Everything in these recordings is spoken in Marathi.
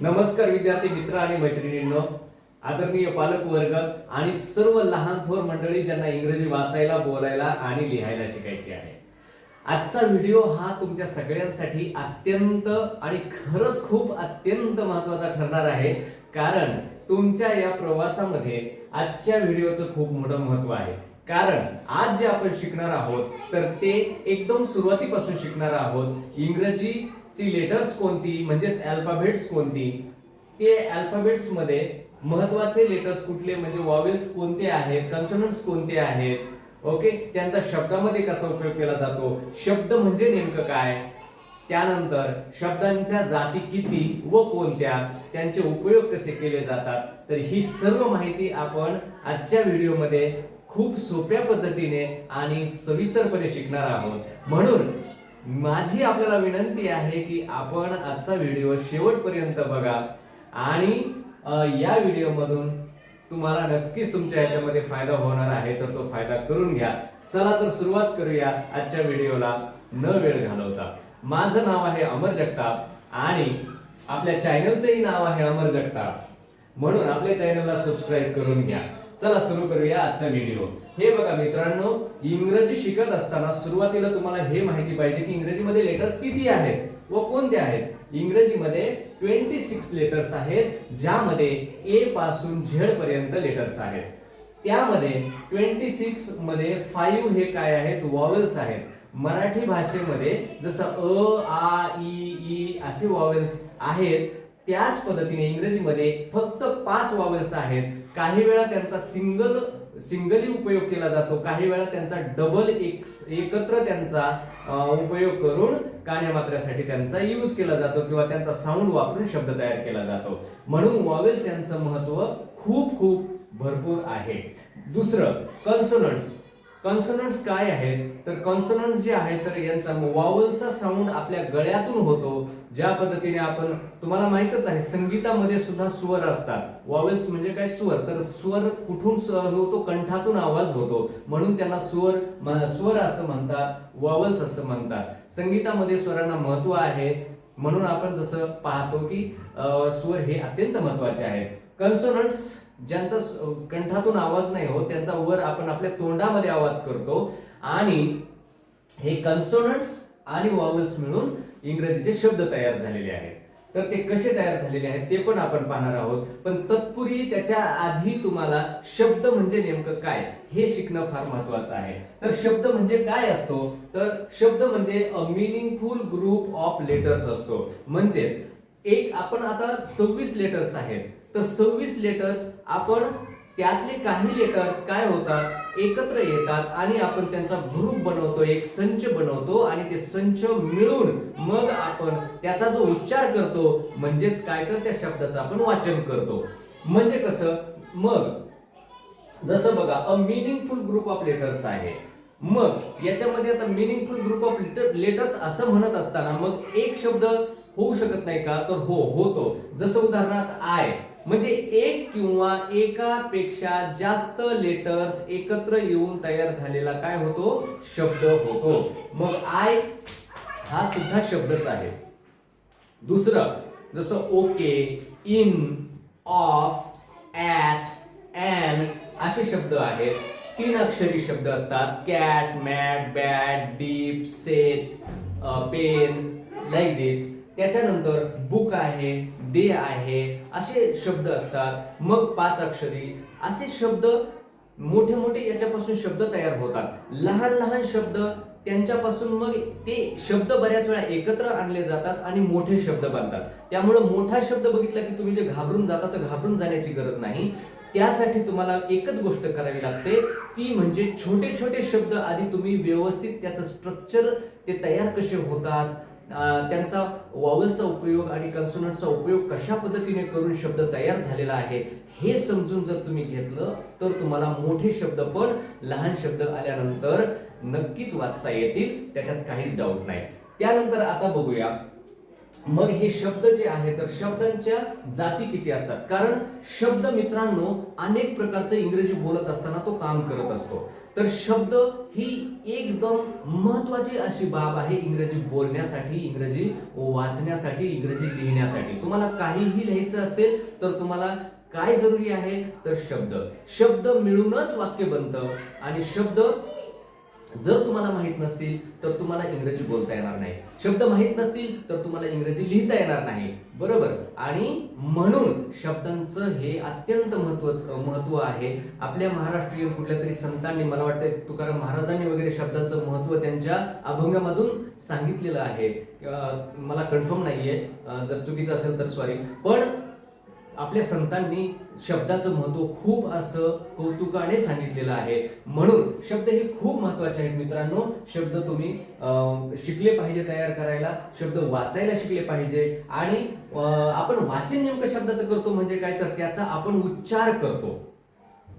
नमस्कार विद्यार्थी मित्र आणि मैत्रिणींनो आदरणीय पालकवर्ग आणि सर्व लहान थोर मंडळी ज्यांना इंग्रजी वाचायला बोलायला आणि लिहायला शिकायची आहे. आजचा व्हिडिओ हा तुमच्या सगळ्यांसाठी अत्यंत आणि खरंच खूप अत्यंत महत्त्वाचा ठरणार आहे. कारण तुमच्या या प्रवासामध्ये आजच्या व्हिडिओचं खूप मोठं महत्त्व आहे. कारण आज जे आपण शिकणार आहोत तर ते एकदम सुरुवातीपासून शिकणार आहोत. इंग्रजी ची लेटर्स कोणती म्हणजेच अल्फाबेट्स कोणती ते अल्फाबेट्समध्ये महत्त्वाचे लेटर्स कुठले म्हणजे वॉवेल्स कोणते आहेत कन्सोनंट्स कोणते आहेत ओके त्यांचा शब्दामध्ये कसा उपयोग केला जातो? शब्द म्हणजे नेमकं काय? त्यानंतर शब्दांच्या जाती किती व कोणत्या? त्यांचे उपयोग कसे केले जातात? तर ही सर्व माहिती आपण आजच्या व्हिडिओमध्ये खूप सोप्या पद्धतीने आणि सविस्तरपणे शिकणार आहोत. म्हणून माझी आपल्याला विनंती आहे की आपण आजचा व्हिडिओ शेवटपर्यंत बघा. आणि या व्हिडिओमधून तुम्हाला नक्कीच तुमच्या याच्यामध्ये फायदा होणार आहे तर तो फायदा करून घ्या. चला तर सुरुवात करूया आजच्या व्हिडिओला. न वेळ घालवता. माझं नाव आहे अमर जगताप आणि आपल्या चॅनलचंही नाव आहे अमर जगताप. म्हणून आपल्या चॅनलला सबस्क्राईब करून घ्या. चला सुरू करूया आजचा व्हिडिओ. हे बघा मित्रांनो इंग्रजी शिकत असताना सुरुवातीला तुम्हाला हे माहिती पाहिजे की इंग्रजीमध्ये लेटर्स किती आहेत व कोणते आहेत? इंग्रजीमध्ये ट्वेंटी सिक्स लेटर्स आहेत ज्यामध्ये ए पासून झेड पर्यंत लेटर्स आहेत. त्यामध्ये ट्वेंटी सिक्समध्ये फाईव्ह हे काय आहेत? वॉवेल्स आहेत. मराठी भाषेमध्ये जसं अ आ ई ई असे वॉवेल्स आहेत. त्याच पद्धतीने इंग्रजीमध्ये फक्त पाच वॉवेल्स आहेत. काही वेळा त्यांचा सिंगल सिंगली उपयोग केला जातो. काही वेळा त्यांचा डबल एक एकत्र त्यांचा उपयोग करून कान्यामात्र्यासाठी त्यांचा यूज केला जातो किंवा त्यांचा साऊंड वापरून शब्द तयार केला जातो. म्हणून वॉवेल्स यांचं महत्त्व खूप खूप भरपूर आहे. दुसरं कन्सोनंट्स कॉन्सनंट्स काय आहेत? तर कॉन्सनंट्स जे आहेत तर यांचा वावलचा साऊंड आपल्या गळ्यातून होतो ज्या पद्धतीने आपण तुम्हाला माहितच आहे संगीतामध्ये सुद्धा स्वर असतात. वॉवेल्स म्हणजे काय स्वर? तर स्वर कुठून स्वर होतो? कंठातून आवाज होतो. म्हणून त्यांना स्वर स्वर असं म्हणतात वॉवेल्स असं म्हणतात. संगीतामध्ये स्वरांना महत्त्व आहे. म्हणून आपण जसं पाहतो की स्वर हे अत्यंत महत्त्वाचे आहे. कन्सोनंट्स ज्यांचा कंठातून आवाज नाही होत त्यांचा वर आपण आपल्या तोंडामध्ये आवाज करतो. आणि हे कन्सोनंट्स आणि वॉवल्स मिळून इंग्रजीचे शब्द तयार झालेले आहेत. तर ते कसे तयार झालेले आहेत ते पण आपण पाहणार आहोत. पण तत्पूर्वी त्याच्या आधी तुम्हाला शब्द म्हणजे नेमकं काय हे शिकणं फार महत्वाचं आहे. तर शब्द म्हणजे काय असतो? तर शब्द म्हणजे a meaningful group of letters असतो. म्हणजेच एक आपण आता सव्वीस लेटर्स आहेत. तर सव्वीस लेटर्स आपण त्यातले काही लेटर्स काय होतात? एकत्र येतात आणि आपण त्यांचा ग्रुप बनवतो एक संच बनवतो आणि ते संच मिळून मग आपण त्याचा जो उच्चार करतो म्हणजेच काय तर त्या शब्दाचं आपण वाचन करतो. म्हणजे कसं? मग जसं बघा a meaningful group of letters आहे. मग याच्यामध्ये आता meaningful group of letter letters असं म्हणत असताना मग एक शब्द होऊ शकत नाही का? तर हो होतो. जसं उदाहरणार्थ आय म्हणजे एक किंवा एकापेक्षा जास्त लेटर्स एकत्र येऊन तयार झालेला काय होतो? शब्द होतो. मग आय हा सुद्धा शब्दच आहे. दुसरं जसं okay in of at and असे शब्द आहेत. तीन अक्षरी शब्द असतात. Cat mat bat deep set pen like this. त्याच्यानंतर बुक आहे. दे आहे असे शब्द असतात. मग पाच अक्षरी असे शब्द मोठे मोठे याच्यापासून शब्द तयार होतात. लहान लहान शब्द त्यांच्यापासून मग ते शब्द बऱ्याच वेळा एकत्र आणले जातात आणि मोठे शब्द बनतात. त्यामुळं मोठा शब्द बघितला की तुम्ही जे घाबरून जाता तर घाबरून जाण्याची गरज नाही. त्यासाठी तुम्हाला एकच गोष्ट करावी लागते. ती म्हणजे छोटे छोटे शब्द आधी तुम्ही व्यवस्थित त्याचं स्ट्रक्चर ते तयार कसे होतात? त्यांचा वॉवलचा उपयोग आणि कन्सोनंटचा उपयोग कशा पद्धतीने करून शब्द तयार झालेला आहे हे समजून जर तुम्ही घेतलं तर तुम्हाला मोठे शब्द पण लहान शब्द आल्यानंतर नक्कीच वाचता येतील त्याच्यात काहीच डाऊट नाही. त्यानंतर आता बघूया. मग हे शब्द जे आहे तर शब्दांच्या जाती किती असतात? कारण शब्द मित्रांनो अनेक प्रकारचे इंग्रजी बोलत असताना तो काम करत असतो. तर शब्द ही एकदम महत्वाची अशी बाब आहे इंग्रजी बोलण्यासाठी इंग्रजी वाचण्यासाठी इंग्रजी लिहिण्यासाठी. तुम्हाला काहीही लिहायचं असेल तर तुम्हाला काय जरुरी आहे? तर शब्द. शब्द मिळूनच वाक्य बनतं आणि शब्द जर तुम्हाला माहीत नसतील तर तुम्हाला इंग्रजी बोलता येणार नाही. शब्द माहीत नसतील तर तुम्हाला इंग्रजी लिहिता येणार नाही. बरोबर? आणि म्हणून शब्दांचं हे अत्यंत महत्वाचं महत्त्व आहे. आपल्या महाराष्ट्रीयन कुठल्या तरी संतांनी मला वाटतं तुकाराम महाराजांनी वगैरे शब्दांचं महत्त्व त्यांच्या अभंगामधून सांगितलेलं आहे. मला कन्फर्म नाहीये. जर चुकीचं असेल तर सॉरी पण आपल्या संतांनी शब्दाचं महत्त्व खूप असं कौतुकाने सांगितलेलं आहे. म्हणून शब्द हे खूप महत्त्वाचे आहेत मित्रांनो. शब्द तुम्ही अं, शिकले पाहिजे तयार करायला शब्द वाचायला शिकले पाहिजे. आणि आपण वाचन नेमकं शब्दाचं करतो म्हणजे काय? तर त्याचा आपण उच्चार करतो.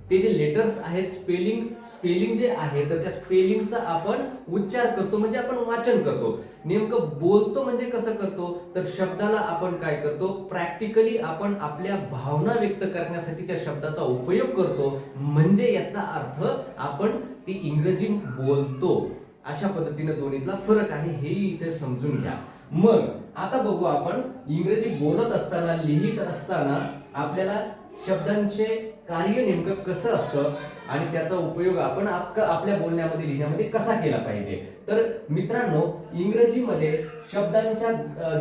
ते जे लेटर्स आहेत स्पेलिंग स्पेलिंग जे आहे तर त्या स्पेलिंगचा आपण उच्चार करतो म्हणजे आपण वाचन करतो. नेमकं बोलतो म्हणजे कसं करतो? तर शब्दाला आपण काय करतो? प्रॅक्टिकली आपण आपल्या भावना व्यक्त करण्यासाठी त्या शब्दाचा उपयोग करतो. म्हणजे याचा अर्थ आपण ती इंग्रजी बोलतो. अशा पद्धतीने दोन्हीतला फरक आहे हे इथे समजून घ्या. मग आता बघू आपण इंग्रजी बोलत असताना लिहित असताना आपल्याला शब्दांचे कार्य नेमकं कसं असतं आणि त्याचा उपयोग आपण आप- आपल्या बोलण्यामध्ये लिहिण्यामध्ये कसा केला पाहिजे? तर मित्रांनो इंग्रजीमध्ये शब्दांच्या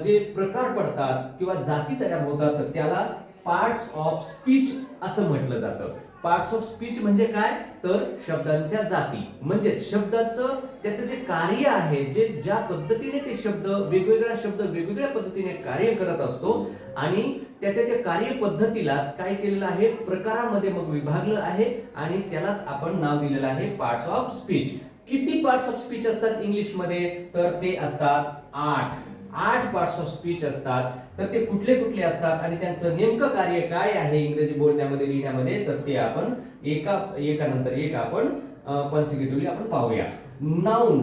जे प्रकार पडतात किंवा जाती तयार होतात त्याला पार्ट्स ऑफ स्पीच असं म्हटलं जातं. पार्ट्स ऑफ स्पीच म्हणजे काय? तर शब्दांच्या जाती. म्हणजे शब्दाचं त्याचं जे कार्य आहे जे ज्या पद्धतीने ते शब्द वेगवेगळा शब्द वेगवेगळ्या पद्धतीने कार्य करत असतो आणि त्याच्या त्या कार्य पद्धतीलाच काय केलेलं आहे? प्रकारामध्ये मग विभागलं आहे आणि त्यालाच आपण नाव दिलेलं आहे पार्ट्स ऑफ स्पीच किती पार्ट्स ऑफ स्पीच असतात इंग्लिशमध्ये? तर ते असतात आठ. आठ पार्ट्स ऑफ स्पीच असतात तर ते कुठले कुठले असतात आणि त्यांचं नेमकं कार्य काय आहे इंग्रजी बोलण्यामध्ये लिहिण्यामध्ये तर ते आपण एका एकानंतर एक आपण कॉन्सिक्युटिव्हली आपण पाहूया. नाऊन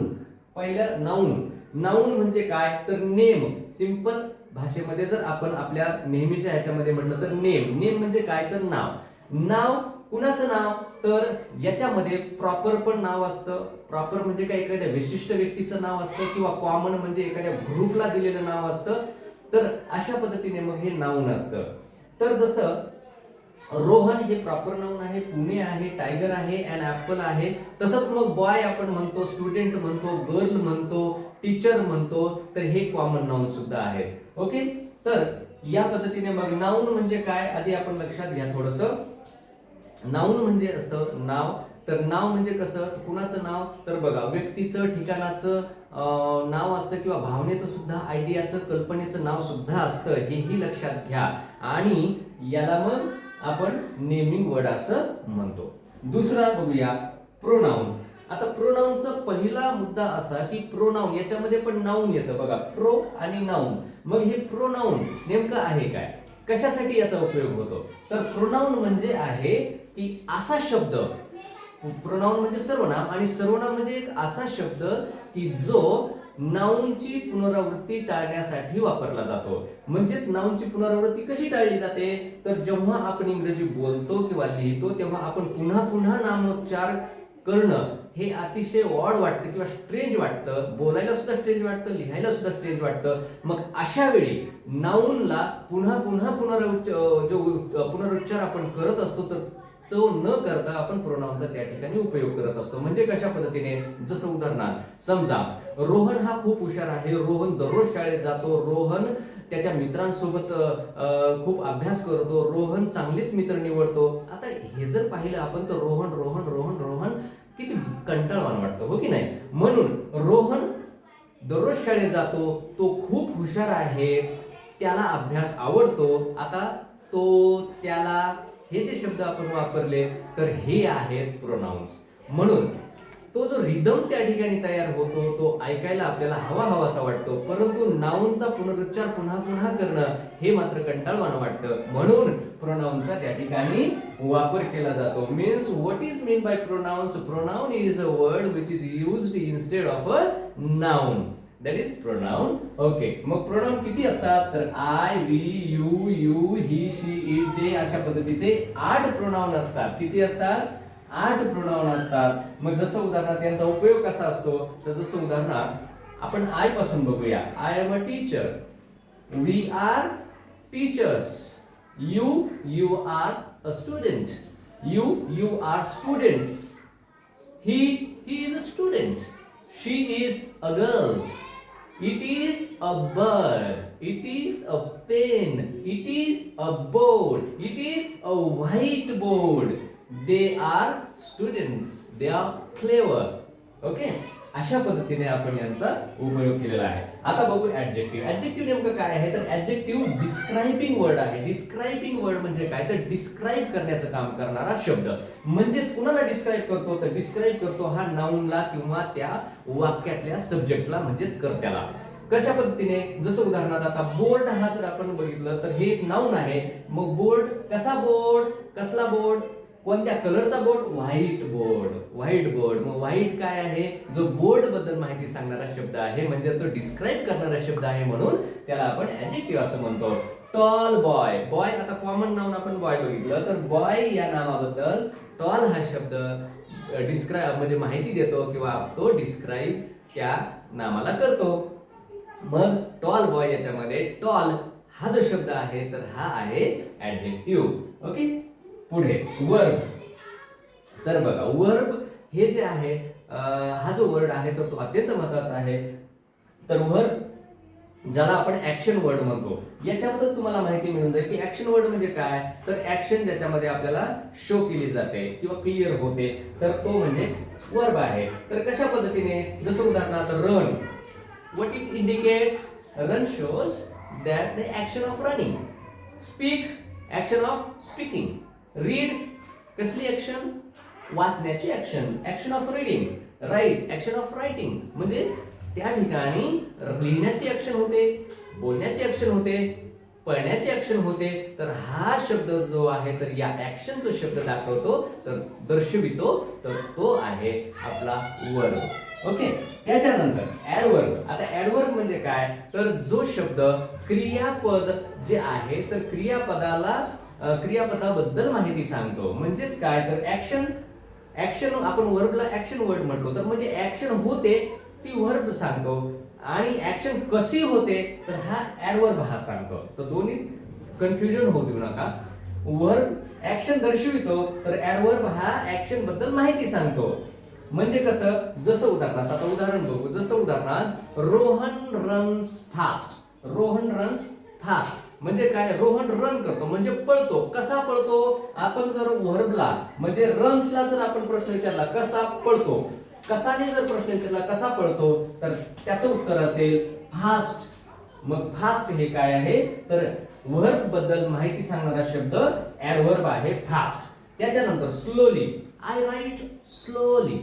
पहिलं नाऊन नाऊन म्हणजे काय? तर नेम. सिंपल भाषेमध्ये जर आपण आपल्या नेहमीच्या ह्याच्यामध्ये म्हटलं तर नेम. नेम म्हणजे काय? तर नाव. नाव कुणाचं नाव? तर याच्यामध्ये प्रॉपर पण नाव असतं. प्रॉपर म्हणजे काय? एखाद्या विशिष्ट व्यक्तीचं नाव असतं किंवा कॉमन म्हणजे एखाद्या ग्रुपला दिलेलं नाव असतं. तर अशा पद्धतीने मग हे नाऊन असतं. तर जसं रोहन हे प्रॉपर नाऊन आहे पुणे आहे टायगर आहे अँड ऍपल आहे. तसंच मग बॉय आपण म्हणतो स्टुडंट म्हणतो गर्ल म्हणतो टीचर म्हणतो तर हे कॉमन नाऊन सुद्धा आहे ओके तर या पद्धतीने मग नाऊन म्हणजे काय? आधी आपण लक्षात घ्या थोडंसं. नाऊन म्हणजे असतं नाव. तर नाव म्हणजे कसं? कुणाचं नाव? तर बघा व्यक्तीचं ठिकाणाचं नाव असतं किंवा भावनेचं सुद्धा आयडियाचं कल्पनेचं नाव सुद्धा असतं. हेही लक्षात घ्या. आणि याला मग आपण नेमिंग वर्ड असं म्हणतो. दुसरा बघूया प्रोनाऊन आता प्रोनाऊनचा पहिला मुद्दा असा की प्रोनाऊन याच्यामध्ये पण नाऊन येतं बघा. प्रो आणि नाऊन मग हे प्रोनाऊन नेमकं आहे काय? कशासाठी याचा उपयोग होतो? तर प्रोनाऊन म्हणजे आहे की असा शब्द प्रोनाऊन म्हणजे सर्वनाम आणि सर्वनाम म्हणजे एक असा शब्द की जो नाऊनची पुनरावृत्ती टाळण्यासाठी वापरला जातो. म्हणजेच नाऊनची पुनरावृत्ती कशी टाळली जाते? तर जेव्हा आपण इंग्रजी बोलतो किंवा लिहितो तेव्हा आपण पुन्हा पुन्हा नामोच्चार करणं हे अतिशय ऑड वाटतं किंवा स्ट्रेंज वाटतं. बोलायला सुद्धा स्ट्रेंज वाटतं लिहायला सुद्धा स्ट्रेंज वाटतं. मग अशा वेळी नाऊनला पुन्हा पुन्हा पुनरुच्च जो पुनरुच्चार आपण करत असतो तर तो न करता आपण प्रोनाऊनचा त्या ठिकाणी उपयोग करत असतो. म्हणजे कशा पद्धतीने? जसं उदाहरणार्थ समजा रोहन हा खूप हुशार आहे. रोहन दररोज शाळेत जातो. रोहन त्याच्या मित्रांसोबत खूप अभ्यास करतो. रोहन चांगलेच मित्र निवडतो. आता हे जर पाहिलं आपण तर रोहन रोहन रोहन रोहन किती कंटाळवाण वाटतं हो की नाही? म्हणून रोहन दररोज शाळेत जातो. तो खूप हुशार आहे. त्याला अभ्यास आवडतो. आता तो त्याला हे जे शब्द आपण वापरले तर हे आहेत प्रोनाऊन्स म्हणून तो जो रिदम त्या ठिकाणी तयार होतो तो ऐकायला आपल्याला हवा हवासा वाटतो. परंतु नाऊनचा पुनरुच्चार पुन्हा पुन्हा करणं हे मात्र कंटाळवाणं वाटतं. म्हणून प्रोनाऊनचा त्या ठिकाणी वापर केला जातो. Means what is mean by pronouns pronoun is a word which is used instead of a noun that is pronoun okay मग प्रोनाऊन किती असतात? तर I we you you he she it they अशा पद्धतीचे आठ प्रोनाऊन असतात. किती असतात? आठ प्रोनाऊन असतात. मग जसं उदाहरणार्थ यांचा उपयोग कसा असतो? तर जसं उदाहरणार्थ आपण आयपासून बघूया. I am a teacher we are teachers you you are a student you you are students he he is a student she is a girl it is a bird. It is a pen. It is a board. It is a whiteboard. They are students. They are clever. Okay अशा पद्धतीने आपण यांचा उपयोग केलेला आहे. आता बघू ऍडजेक्टिव्ह ऍडजेक्टिव्ह नेमकं काय आहे? तर ऍडजेक्टिव्ह डिस्क्रायबिंग वर्ड आहे. डिस्क्रायबिंग वर्ड म्हणजे काय? तर डिस्क्राईब करण्याचं काम करणारा शब्द. म्हणजेच कुणाला डिस्क्राईब करतो? तर डिस्क्राईब करतो हा नाऊनला किंवा त्या वाक्यातल्या सब्जेक्टला म्हणजेच कर्त्याला. कशा पद्धतीने? जसं उदाहरणार्थ आता बोर्ड हा जर आपण बघितलं तर हे एक नाऊन आहे. मग बोर्ड कसा बोर्ड कसला बोर्ड कोणत्या कलरचा board? White board. White board. मग व्हाईट काय आहे? जो बोर्डबद्दल माहिती सांगणारा शब्द आहे म्हणजे तो डिस्क्राईब करणारा शब्द आहे म्हणून त्याला आपण ऍजेक्टिव्ह असं म्हणतो. टॉल बॉय बॉय आता कॉमन नाऊन आपण बॉय बघितलं तर बॉय या नावाबद्दल टॉल हा शब्द डिस्क्राईब म्हणजे माहिती देतो किंवा तो डिस्क्राईब त्या नामाला करतो. मग टॉल बॉय याच्यामध्ये टॉल हा जो शब्द आहे तर हा आहे ऍडजेक्टिव्ह ओके पुढे वर्ब. तर बघा वर्ब हे जे आहे हा जो वर्ड आहे तर तो अत्यंत महत्त्वाचा आहे. तर वर्ब ज्याला आपण ऍक्शन वर्ड म्हणतो याच्याबद्दल तुम्हाला माहिती मिळून जाईल की ऍक्शन वर्ड म्हणजे काय? तर ऍक्शन ज्याच्यामध्ये आपल्याला शो केली जाते किंवा क्लिअर होते तर तो म्हणजे वर्ब आहे. तर कशा पद्धतीने? जसं उदाहरणार्थ run what it indicates run shows that the action of running speak action of speaking read कसली ऍक्शन वाचण्याची action action of reading right action of writing म्हणजे त्या ठिकाणी लिहिण्याची ऍक्शन होते बोलण्याची ऍक्शन होते पळण्याची ऍक्शन होते. तर हा शब्द जो आहे तर या ऍक्शन जो शब्द दाखवतो तर दर्शवितो तर तो आहे आपला वर्ग ओके त्याच्यानंतर ऍडवर्ब आता ऍडवर्ब म्हणजे काय? तर जो शब्द क्रियापद जे आहे तर क्रियापदाला क्रियापदाबद्दल माहिती सांगतो. म्हणजेच काय? तर ऍक्शन ऍक्शन आपण वर्बला ऍक्शन वर्ड म्हटलो. तर म्हणजे ऍक्शन होते ती वर्ब सांगतो. आणि ऍक्शन कशी होते तर हा ऍडवर्ब हा सांगतो. तर दोन्ही कन्फ्युजन होऊ देऊ नका. वर्ब ऍक्शन दर्शवितो तर ऍडवर्ब हा ऍक्शनबद्दल माहिती सांगतो. म्हणजे कसं? जसं उदाहरणार्थ आता उदाहरण बघू. जसं उदाहरणार्थ Rohan runs fast Rohan runs fast म्हणजे काय? रोहन रन करतो. म्हणजे पळतो. कसा पळतो? आपण जर वर्बला म्हणजे रन्सला जर आपण प्रश्न विचारला कसा पळतो? कसाने जर प्रश्न विचारला कसा पळतो? तर त्याचं उत्तर असेल फास्ट मग फास्ट हे काय आहे? तर वर्बबद्दल माहिती सांगणारा शब्द ऍडवर्ब आहे फास्ट त्याच्यानंतर slowly I write slowly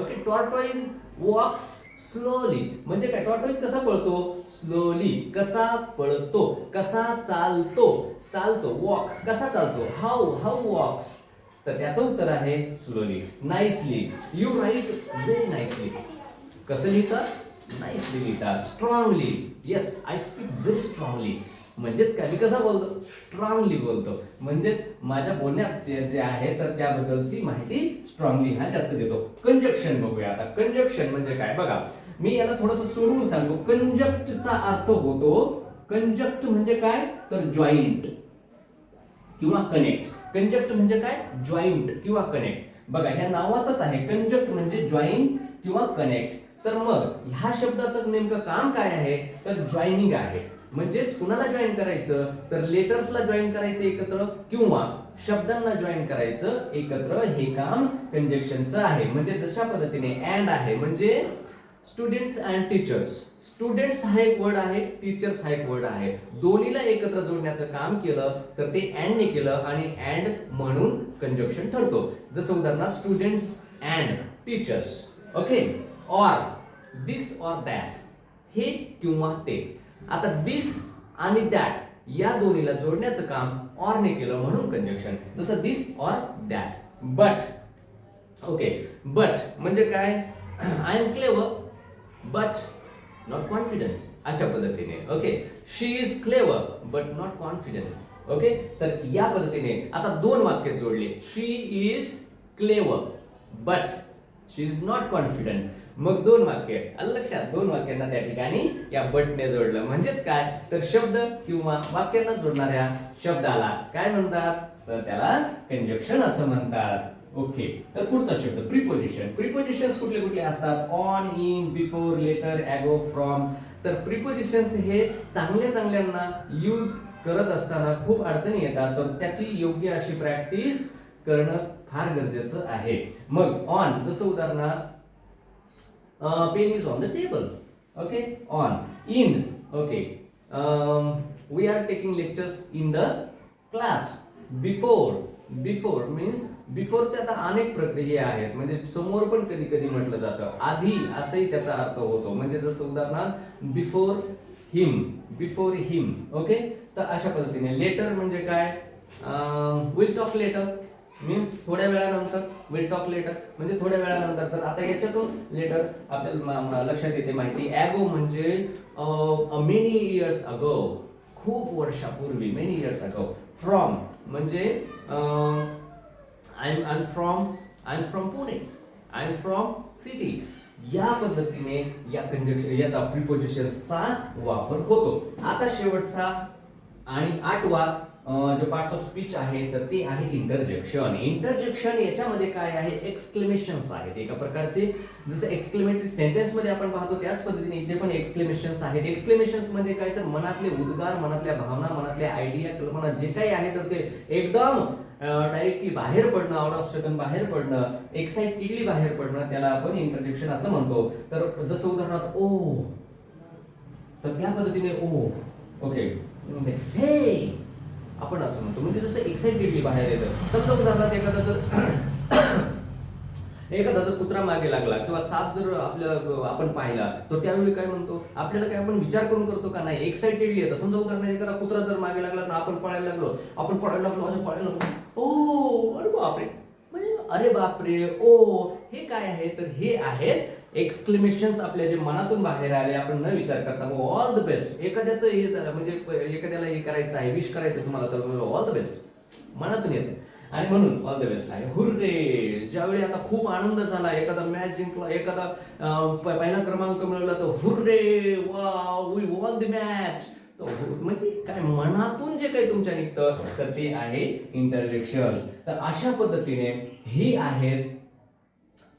okay tortoise walks slowly म्हणजे काय? टॉर्टॉइज कसा पळतो? स्लोली कसा पळतो? कसा चालतो? चालतो. वॉक कसा चालतो? हाऊ हाऊ वॉक्स तर त्याचं उत्तर आहे slowly nicely you write very nicely कसं लिहितात? नाईसली लिहितात. Strongly yes I speak very strongly म्हणजेच काय? मी कसा बोलतो? स्ट्रॉंगली बोलतो. म्हणजेच माझ्या बोलण्यात जे जे आहे तर त्याबद्दलची माहिती स्ट्रॉंगली हा जास्त देतो. कंजक्शन बघूया आता. कंजक्शन म्हणजे काय? बघा मी याला थोडस सोडवून सांगतो कंजक्टचा अर्थ होतो कंजक्ट म्हणजे काय? तर जॉईंट किंवा कनेक्ट कंजक्ट म्हणजे काय? जॉईंट किंवा कनेक्ट बघा ह्या नावातच आहे. कंजक्ट म्हणजे जॉईन किंवा कनेक्ट तर मग ह्या शब्दाचं नेमकं काम काय आहे? तर जॉईनिंग आहे. म्हणजेच कुणाला जॉईन करायचं? तर लेटर्सला जॉईन करायचं एकत्र किंवा शब्दांना जॉईन करायचं एकत्र हे काम कंजेक्शनचं आहे. म्हणजे जशा पद्धतीने अँड आहे म्हणजे स्टुडंट्स अँड टीचर्स स्टुडंट्स हा एक वर्ड आहे टीचर्स हा एक वर्ड आहे. दोन्हीला एकत्र जोडण्याचं काम केलं तर ते अँडने केलं आणि अँड म्हणून कंजक्शन ठरतो. जसं उदाहरणार्थ students and teachers okay or this or that हे किंवा ते. आता दिस आणि दॅट या दोन्हीला जोडण्याचं काम ऑरने केलं म्हणून कंजक्शन जसं this or that but okay but म्हणजे काय? I am clever but not confident अशा पद्धतीने okay she is clever but not confident okay तर या पद्धतीने आता दोन वाक्य जोडले. She is clever but she is not confident मग दोन वाक्य. लक्षात? दोन वाक्यांना त्या ठिकाणी या बटने जोडलं. म्हणजेच काय? तर शब्द किंवा वाक्यांना जोडणाऱ्या शब्दाला काय म्हणतात? तर त्याला कंजक्शन असं म्हणतात. ओके तर पुढचा शब्द प्रिपोजिशन प्रिपोजिशन्स कुठले कुठले असतात? On in before later ago from तर प्रिपोजिशन्स हे चांगल्या चांगल्यांना यूज करत असताना खूप अडचणी येतात. तर त्याची योग्य अशी प्रॅक्टिस करणं फार गरजेचं आहे. मग ऑन जसं उदाहरणार्थ Uh, pen is the the table okay on in okay we are taking lectures in the class before before means बिफोरचे आता अनेक प्रक्रिया आहेत. म्हणजे समोर पण कधी कधी म्हटलं जातं. आधी असंही त्याचा अर्थ होतो. म्हणजे जसं उदाहरणार्थ before him before him okay तर अशा पद्धतीने. लेटर म्हणजे काय? विल टॉक लेटर मीन्स थोड्या वेळानंतर विल टॉक लेटर म्हणजे थोड्या वेळानंतर. तर आता याच्यातून लेटर आपल्याला लक्षात येते माहिती. ॲगो म्हणजे मेनी इयर्स अगो खूप वर्षापूर्वी मेनी इयर्स अगो फ्रॉम म्हणजे I am from I am from Pune I am from city या पद्धतीने या कंजक्शन याचा प्रिपोजिशन्सचा वापर होतो. आता शेवटचा आणि आठवा जो पार्ट्स ऑफ स्पीच आहे तर ते आहे इंटरजेक्शन इंटरजेक्शन याच्यामध्ये काय आहे? एक्सक्लेमेशन्स आहेत. एका प्रकारचे जसं एक्सक्लेमेटरी सेंटेन्समध्ये आपण पाहतो त्याच पद्धतीने इथे पण एक्सक्लेमेशन्स आहेत. एक्सक्लेमेशन्समध्ये काय? तर मनातले उद्गार मनातल्या भावना मनातल्या आयडिया कल्पना जे काही आहे तर ते एकदम डायरेक्टली बाहेर पडणं आउट ऑफ स्टन बाहेर पडणं एक्साइटेडली बाहेर पडणं त्याला आपण इंटरजेक्शन असं म्हणतो. तर जसं उदाहरणार्थ ओ. तर त्या पद्धतीने ओ. ओके हे! आपण असं म्हणतो. म्हणजे जसं एक्साइटेडली बाहेर येतं समजा उदाहरणार्थ एखादा जर एखादा जर कुत्रा मागे लागला किंवा साप जर आपल्याला आपण पाहिला तर त्यावेळी काय म्हणतो? आपल्याला काय आपण विचार करून करतो का नाही? एक्साइटेडली येतं. समजा उदाहरणार्थ एखादा कुत्रा जर मागे लागला तर आपण पळायला लागलो. आपण पळायला लागलो आणि पळायला लागलो. ओ अरे बापरे. म्हणजे अरे बापरे ओ हे काय आहे? तर हे आहेत एक्सक्लेमेशन्स आपल्या जे मनातून बाहेर आले आपण न विचार करता ऑल द बेस्ट एखाद्याचं हे झालं म्हणजे एखाद्याला हे करायचं आहे विश करायचं तुम्हाला तर ऑल द बेस्ट मनातून येतं. आणि म्हणून ऑल द बेस्ट आहे. हुर्रे! ज्यावेळी आता खूप आनंद झाला एखादा मॅच जिंकला एखादा पहिला क्रमांक मिळवला तर हुर्रे! वा वी वॉन द मॅच हो, हो. म्हणजे काय मनातून जे काही तुमच्या निघतं तर ते आहे इंटरजेक्शन्स तर अशा पद्धतीने ही आहेत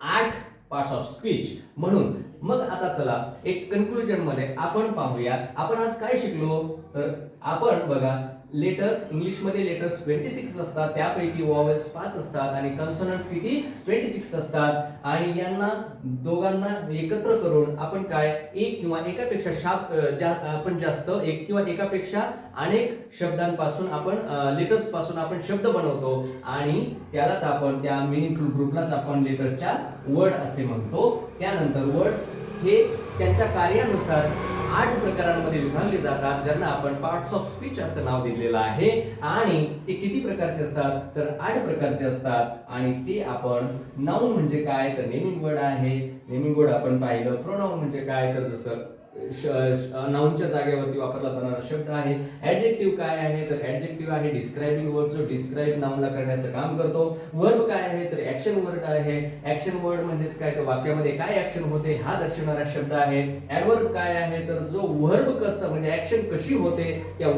आठ पार्ट्स ऑफ स्पीच. म्हणून मग आता चला एक कन्क्लुजनमध्ये आपण पाहूया. आपण आज काय शिकलो? तर आपण बघा लेटर्स इंग्लिशमध्ये लेटर्स ट्वेंटी सिक्स असतात त्यापैकी वॉवेल्स पाच असतात आणि कन्सोनंट्स किती? ट्वेंटी सिक्स असतात. आणि यांना दोघांना एकत्र करून आपण काय? एक किंवा एकापेक्षा शाप ज्या आपण जास्त एक किंवा एकापेक्षा अनेक शब्दांपासून आपण लेटर्सपासून आपण शब्द बनवतो. आणि त्यालाच आपण त्या मिनिंगफुल ग्रुपलाच आपण लेटर्सच्या वर्ड असे म्हणतो. त्यानंतर वर्ड्स हे त्यांच्या कार्यानुसार आठ प्रकारांमध्ये विभागले जातात ज्यांना आपण पार्ट्स ऑफ स्पीच असं नाव दिलेलं आहे. आणि ते किती प्रकारचे असतात? तर आठ प्रकारचे असतात. आणि ते आपण नाऊन म्हणजे काय? तर नेमिंग वर्ड आहे. नेमिंग वर्ड आपण पाहिलं. प्रोनाऊन म्हणजे काय? तर जसं नाऊनच्या जागेवरती वापरला जाणारा शब्द आहे. ऍडजेक्टिव्ह काय आहे? तर ऍडजेक्टिव्ह आहे डिस्क्रायबिंग वर्ड जो डिस्क्राईब नाऊनला करण्याचं काम करतो. वर्ब काय आहे? तर ऍक्शन वर्ड आहे. ऍक्शन वर्ड म्हणजेच काय? तर वाक्यामध्ये काय ऍक्शन होते? हा दर्शवणारा शब्द आहे. ऍडवर्ब काय आहे? तर जो वर्ब कसं म्हणजे ऍक्शन कशी होते त्या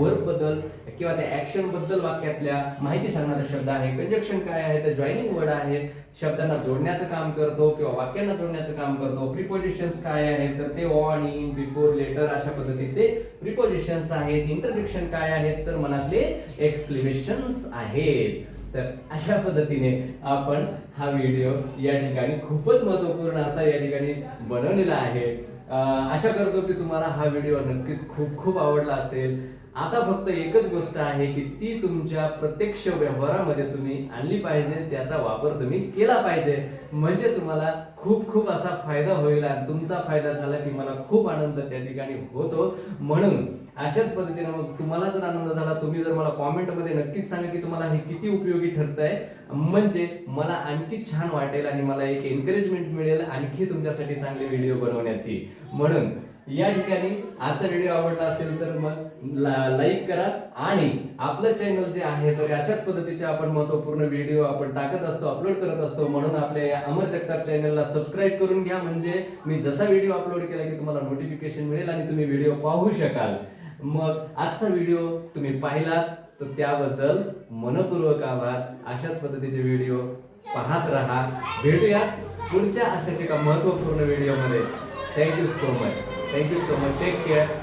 वर्बबद्दल किंवा त्या ऍक्शनबद्दल वाक्यातल्या माहिती सांगणारा शब्द आहे. कंजक्शन काय आहे? तर जॉईनिंग वर्ड आहे. शब्दांना जोडण्याचं काम करतो किंवा वाक्यांना जोडण्याचं काम करतो. प्रिपोजिशन्स काय आहे तर ते ऑन इन बिफोर लेटर अशा पद्धतीचे प्रिपोजिशन्स आहेत. इंटरजेक्शन काय आहेत? तर मनातले एक्सप्लेनेशन्स आहेत. तर अशा पद्धतीने आपण हा व्हिडिओ या ठिकाणी खूपच महत्त्वपूर्ण असा या ठिकाणी बनवलेला आहे. अशा आशा करतो की तुम्हाला हा व्हिडिओ नक्कीच खूप खूप आवडला असेल. आता फक्त एकच गोष्ट आहे की ती तुमच्या प्रत्यक्ष व्यवहारामध्ये तुम्ही आणली पाहिजे त्याचा वापर तुम्ही केला पाहिजे. म्हणजे तुम्हाला खूप खूप असा फायदा होईल आणि तुमचा फायदा झाला की मला खूप आनंद त्या ठिकाणी होतो. म्हणून अशाच पद्धतीने मग तुम्हाला जर आनंद झाला तुम्ही जर मला कॉमेंटमध्ये नक्कीच सांगा की तुम्हाला हे किती उपयोगी ठरत आहे म्हणजे मला आणखी छान वाटेल आणि मला एक एनकरेजमेंट मिळेल आणखी तुमच्यासाठी चांगले व्हिडिओ बनवण्याची. म्हणून या ठिकाणी आजचा व्हिडिओ आवडला असेल तर मग लाईक करा. आणि आपलं चॅनल जे आहे तर अशाच पद्धतीचे आपण महत्त्वपूर्ण व्हिडिओ आपण टाकत असतो अपलोड करत असतो. म्हणून आपल्या या अमर जगताप चॅनलला सबस्क्राईब करून घ्या. म्हणजे मी जसा व्हिडिओ अपलोड केला की तुम्हाला नोटिफिकेशन मिळेल आणि तुम्ही व्हिडिओ पाहू शकाल. मग आजचा व्हिडिओ तुम्ही पाहिलात तर त्याबद्दल मनपूर्वक आभार. अशाच पद्धतीचे व्हिडिओ पाहत राहा. भेटूया पुढच्या अशाच एका महत्त्वपूर्ण व्हिडिओमध्ये thank you so much thank you so much take care bye